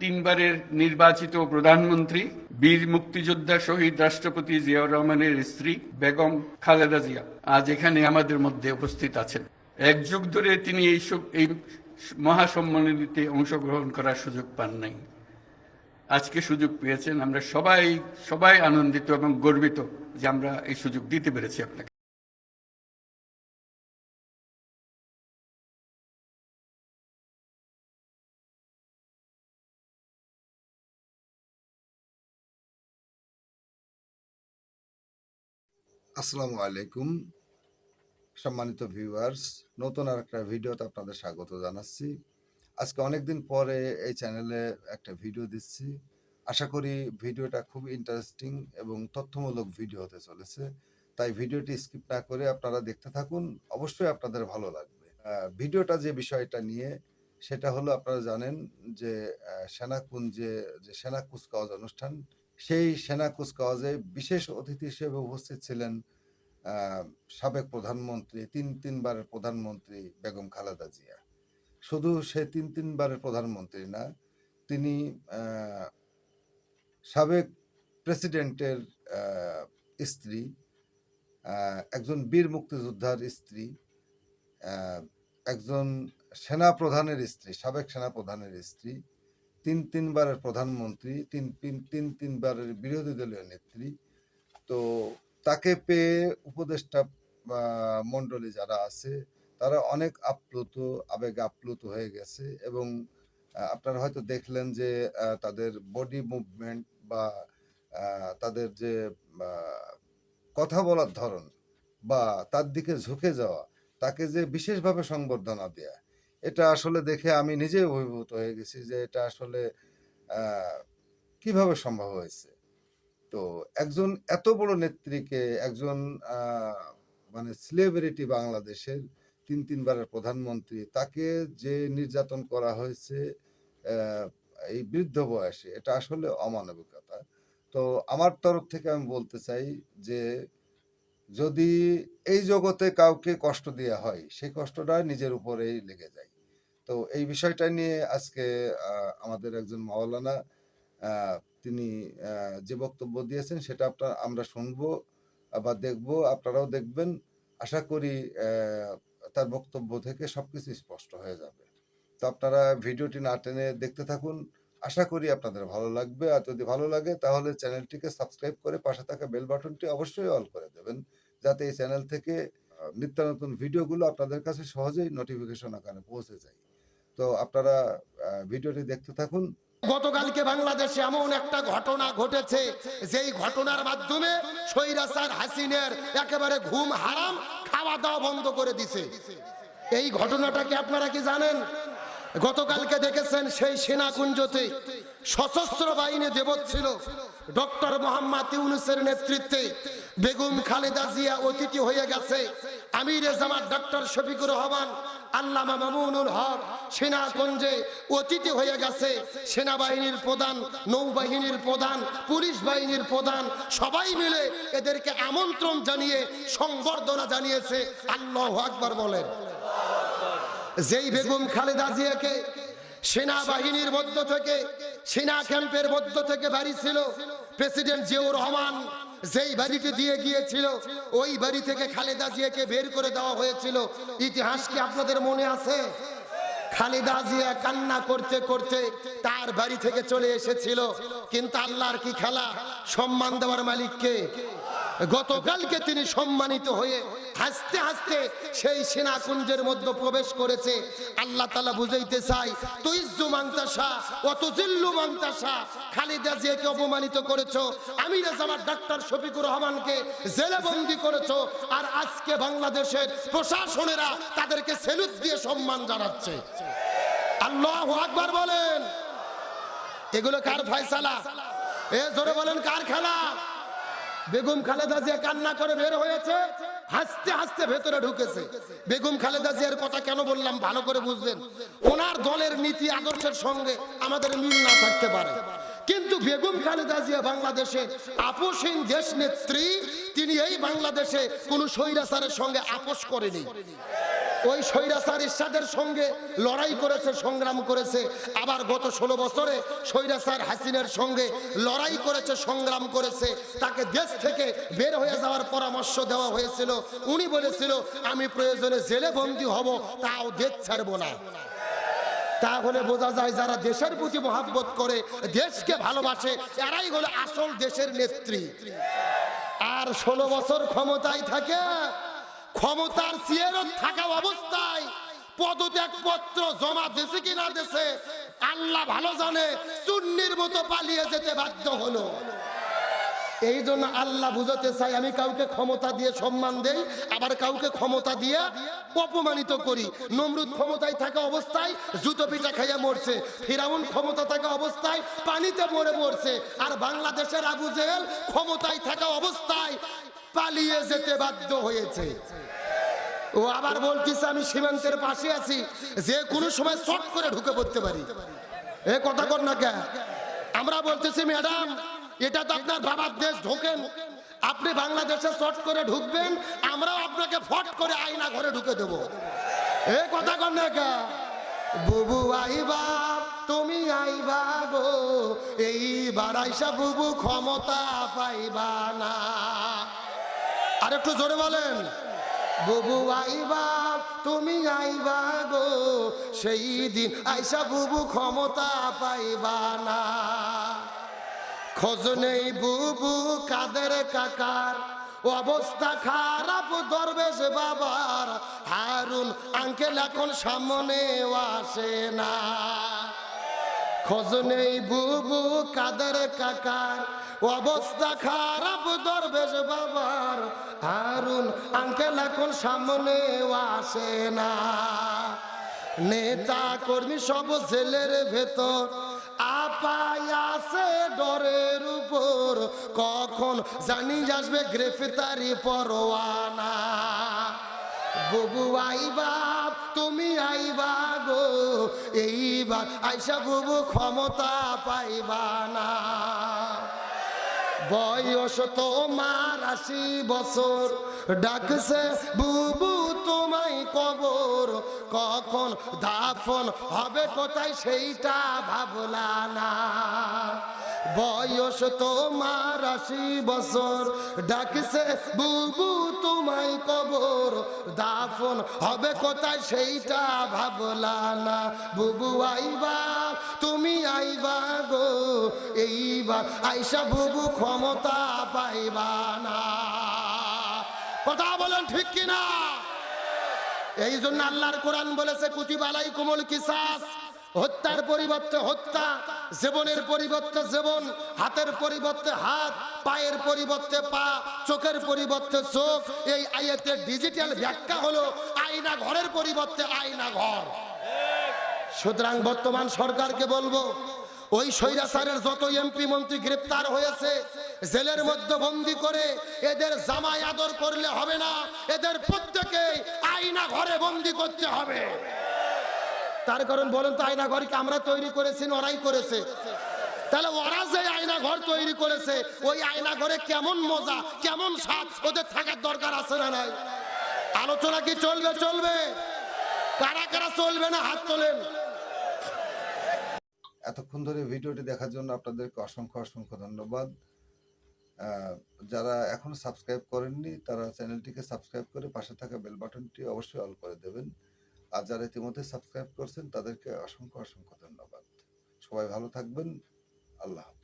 তিনবারের নির্বাচিত প্রধানমন্ত্রী, বীর মুক্তিযোদ্ধা শহীদ রাষ্ট্রপতি জিয়াউর রহমানের স্ত্রী বেগম খালেদা জিয়া আজ এখানে আমাদের মধ্যে উপস্থিত আছেন। এক যুগ ধরে তিনি এই এই মহাসম্মেলনীতে অংশগ্রহণ করার সুযোগ পান নাই। আজকে সুযোগ পেয়েছেন। আমরা সবাই সবাই আনন্দিত এবং গর্বিত যে আমরা এই সুযোগ দিতে পেরেছি আপনাকে। আসসালামু আলাইকুম, সম্মানিত ভিউয়ার্স নতুন আর একটা ভিডিওতে আপনাদের স্বাগত জানাচ্ছি। আজকে অনেকদিন পরে এই চ্যানেলে একটা ভিডিও দিচ্ছি। আশা করি ভিডিওটা খুব ইন্টারেস্টিং এবং তথ্যমূলক ভিডিও হতে চলেছে। তাই ভিডিওটি স্কিপ না করে আপনারা দেখতে থাকুন, অবশ্যই আপনাদের ভালো লাগবে। ভিডিওটা যে বিষয়টা নিয়ে, সেটা হলো আপনারা জানেন যে সেনাকুঞ্জে যে সেনা কুচকাওয়াজ অনুষ্ঠান সেই সেনা কুচকাওয়াজে বিশেষ অতিথি হিসেবে উপস্থিত ছিলেন সাবেক প্রধানমন্ত্রী, তিন তিনবারের প্রধানমন্ত্রী বেগম খালেদা জিয়া। শুধু সে তিন তিনবারের প্রধানমন্ত্রী না, তিনি সাবেক প্রেসিডেন্টের স্ত্রী একজন বীর মুক্তিযোদ্ধার স্ত্রী একজন সেনা প্রধানের স্ত্রী, সাবেক সেনা প্রধানের স্ত্রী তিন তিনবারের প্রধানমন্ত্রী, তিন তিন তিন তিনবারের বিরোধী দলীয় নেত্রী। তো তাকে পেয়ে উপদেষ্টা মণ্ডলী যারা আছে, তারা অনেক আপ্লুত, আবেগ আপ্লুত হয়ে গেছে এবং আপনারা হয়তো দেখলেন যে তাদের বডি মুভমেন্ট বা তাদের যে কথা বলার ধরন বা তার দিকে ঝুঁকে যাওয়া, তাকে যে বিশেষভাবে সংবর্ধনা দেয়া এটা আসলে দেখে আমি নিজে অভিভূত হয়ে গেছি যে এটা আসলে কীভাবে সম্ভব হয়েছে? তো একজন এত বড় নেত্রীকে একজন মানে সেলিব্রিটি বাংলাদেশের তিন তিনবারের প্রধানমন্ত্রী, তাকে যে নির্যাতন করা হয়েছে এই বৃদ্ধ বয়সে, এটা আসলে অমানবিকতা। তো আমার তরফ থেকে আমি বলতে চাই যে, যদি এই জগতে কাউকে কষ্ট দেওয়া হয় সেই কষ্টটা নিজের উপরেই লেগে যায়। তো এই বিষয়টা নিয়ে আজকে আমাদের একজন মাওলানা তিনি যে বক্তব্য দিয়েছেন সেটা আপনার আমরা শুনব বা দেখব, আপনারাও দেখবেন। আশা করি তার বক্তব্য থেকে সব সবকিছু স্পষ্ট হয়ে যাবে। তো আপনারা ভিডিওটি না টেনে দেখতে থাকুন। আশা করি আপনাদের ভালো লাগবে। আর যদি ভালো লাগে, তাহলে চ্যানেলটিকে সাবস্ক্রাইব করে পাশে থাকা বেল বাটনটি অবশ্যই অল করে দেবেন। যাতে এই চ্যানেল থেকে নিত্য নতুন ভিডিওগুলো আপনাদের কাছে সহজেই নোটিফিকেশন আকারে পৌঁছে যায়। তো আপনারা ভিডিওটি দেখতে থাকুন। গতকালকে বাংলাদেশে এমন একটা ঘটনা ঘটেছে, যেই ঘটনার মাধ্যমে সৈরাসার হাসিনের একেবারে ঘুম হারাম খাওয়া দাওয়া বন্ধ করে দিছে। এই ঘটনাটাকে আপনারা কি জানেন? গতকালকে দেখেছেন সেই সেনা সেনাকুঞ্জতে সশস্ত্র বাহিনী দেবত ছিল। ডক্টর মোহাম্মদ ইউনুসের নেতৃত্বে বেগম খালেদা জিয়া অতিথি হয়ে গেছে। আমির জামাত ডক্টর শফিকুর রহমান, আল্লামা মামুনুল হক সেনাকুঞ্জে অতিথি হয়ে গেছে। সেনাবাহিনীর প্রধান, নৌবাহিনীর প্রধান, পুলিশ বাহিনীর প্রধান, সবাই মিলে এদেরকে আমন্ত্রণ জানিয়ে, সংবর্ধনা জানিয়েছে। আল্লাহ আকবার বলেন। যেই বেগম খালেদা জিয়াকে সেনাবাহিনীর মধ্য থেকে, সেনা ক্যাম্পের মধ্য থেকে বাড়ি ছিল প্রেসিডেন্ট জিয়াউর রহমান। যেই বাড়িটি দিয়ে গিয়েছিল, ওই বাড়ি থেকে খালেদা জিয়াকে বের করে দেওয়া হয়েছিল। ইতিহাস কি আপনাদের মনে আছে? খালেদা জিয়া কান্না করতে করতে তার বাড়ি থেকে চলে এসেছিল। কিন্তু আল্লাহর কি খেলা? সম্মান দেওয়ার মালিককে গতকালকে তিনি সম্মানিত হয়ে হাসতে হাসতে সেই সেনাকুঞ্জের মধ্যে প্রবেশ করেছে। আল্লাহ তালা বুঝাইতে চাই তুইজু মাংতাসা অত মাংতাসা খালিদা জিয়াকে অপমানিত করেছ, আমির জামাত ডাক্তার শফিকুর রহমানকে জেলে বন্দি করেছ, আর আজকে বাংলাদেশের প্রশাসনেরা তাদেরকে সেলুট দিয়ে সম্মান জানাচ্ছে। আল্লাহ আকবার বলেন। এগুলো কার ফয়সালা? এ জোরে বলেন, কার খেলা? বেগম খালেদা জিয়া কান্না করে বের হয়েছে, হাসতে হাসতে ভেতরে ঢুকেছে। বেগম খালেদা জিয়ার কথা কেন বললাম? ভালো করে বুঝবেন। ওনার দলের নীতি, আদর্শের সঙ্গে আমাদের মিল না থাকতে পারে। কিন্তু বেগম খালেদা জিয়া বাংলাদেশে আপোষহীন দেশ নেত্রী, তিনি এই বাংলাদেশে কোনো স্বৈরাচারের সঙ্গে আপোষ করেনি। ওই স্বৈরাচার ইরশাদের সঙ্গে লড়াই করেছে, সংগ্রাম করেছে। আবার গত ষোলো বছরে স্বৈরাচার হাসিনের সঙ্গে লড়াই করেছে, সংগ্রাম করেছে। তাকে দেশ থেকে বের হয়ে যাওয়ার পরামর্শ দেওয়া হয়েছিল। উনি বলেছিল, আমি প্রয়োজনে জেলে বন্দী হব, তাও দেশ ছাড়বো না। তাহলে বোঝা যায় যারা দেশের প্রতি মহাব্বত করে, দেশকে ভালোবাসে, এরাই হলো আসল দেশের নেত্রী। আর ষোলো বছর ক্ষমতায় থাকে ক্ষমতার সিয়ারত থাকা অবস্থায় পদত্যাগ পত্র জমা দেশে কি না দেশে? আল্লাহ ভালো জানে চুন্নির মতো পালিয়ে যেতে বাধ্য হলো। এই জন্য আল্লাহ বুঝাতে চাই, আমি কাউকে ক্ষমতা দিয়ে সম্মান দেই, আবার কাউকে ক্ষমতা দিয়ে অপমানিত করি। নমরুদ ক্ষমতায় থাকা অবস্থায় জুতো পিঠা খাইয়া মরছে, ফিরাউন ক্ষমতা থাকা অবস্থায় পানিতে মরে মরছে, আর বাংলাদেশের আবু জেহেল ক্ষমতায় থাকা অবস্থায় পালিয়ে যেতে বাধ্য হয়েছে। ও আবার বলতেছে, আমি সীমান্তের পাশে আছি। যে কোনো সময় শর্ট করে ঢুকে পড়তে পারি। এ কথা কর না কে? আমরা বলতেছি, ম্যাডাম, এটা তো আপনার বাবার দেশ, ঢোকেন। আপনি বাংলাদেশে শর্ট করে ঢুকবেন, আমরাও আপনাকে ফট করে আয়না ঘরে ঢুকে দেব। এ কথা কর না কে? বুবু আইবা, তুমি আইবা গো, এইবার আইসা বুবু ক্ষমতা পাইবা না। আর একটু জোরে বলেন। বুবু আইবা, তুমি আইবা গো। সেই দিন আইসা বুবু ক্ষমতা পাইবা না। খোঁজ নেই বুবু, কাদের কাকার। অবস্থা খারাপ, দরবেশ বাবার। হারুন, আঙ্কেল এখন সামনে আসে না। খোঁজ নেই বুবু, কাদের কাকার। অবস্থা খারাপ, দরবেশ বাবার। হারুন আঙ্কেল এখন সামনে আসে না। নেতা কর্মী সব জেলের ভেতর। আছে ডরের উপর। কখন জানি আসবে গ্রেফতারি পরোয়ানা। বুবু আইবা তুমি আইবা গো এইবার আইসা বুবু ক্ষমতা পাইবা না। বয়স তোমার আশি বছর। ডাকছে, বুবু, তোমায় কবর কখন দাফন হবে? কোথায়? সেইটা ভাবলা না। বয়স তোমার আশি বছর। ডাকছে, বুবু, তোমায় কবর। দাফন হবে কোথায় সেইটা ভাবলা না। বুবু, আইবা, তুমি আইবা গো। এইবার আইসা বুবু ক্ষমতা পাইবা না। কথা বলেন ঠিক কিনা? এই জন্য আল্লাহর কোরআন বলেছে কুতিবালাই কোমল কিসাস। হত্যার পরিবর্তে হত্যা, জীবনের পরিবর্তে জীবন, হাতের পরিবর্তে হাত, পায়ের পরিবর্তে পা, চোখের পরিবর্তে চোখ। এই আয়াতের ডিজিটাল ব্যাখ্যা হলো আয়না ঘরের পরিবর্তে আয়না ঘর। সুতরাং বর্তমান সরকারকে বলব, ওই স্বৈরাচারের যত এমপি মন্ত্রী গ্রেপ্তার হয়েছে, জেলের মধ্যে বন্দি করে এদের জামাই আদর করলে হবে না। এদের প্রত্যেকে আয়না ঘরে বন্দি করতে হবে। তার কারণ বলেন তো আয়না ঘরকে আমরা তৈরি করেছি ওরাই করেছে? তাহলে ওরা যে আয়না ঘর তৈরি করেছে, ওই আয়না ঘরে কেমন মজা, কেমন স্বাদ, ওদের থাকার দরকার আছে না নাই? আলোচনা কি চলবে চলবে? কারা কারা চলবে না হাত তোলেন? এতক্ষণ ধরে ভিডিওটি দেখার জন্য আপনাদেরকে অসংখ্য অসংখ্য ধন্যবাদ। যারা এখনও সাবস্ক্রাইব করেননি, তারা চ্যানেলটিকে সাবস্ক্রাইব করে পাশে থাকা বেল বাটনটি অবশ্যই অল করে দেবেন। আর যারা ইতিমধ্যে সাবস্ক্রাইব করছেন তাদেরকে অসংখ্য অসংখ্য ধন্যবাদ। সবাই ভালো থাকবেন। আল্লাহ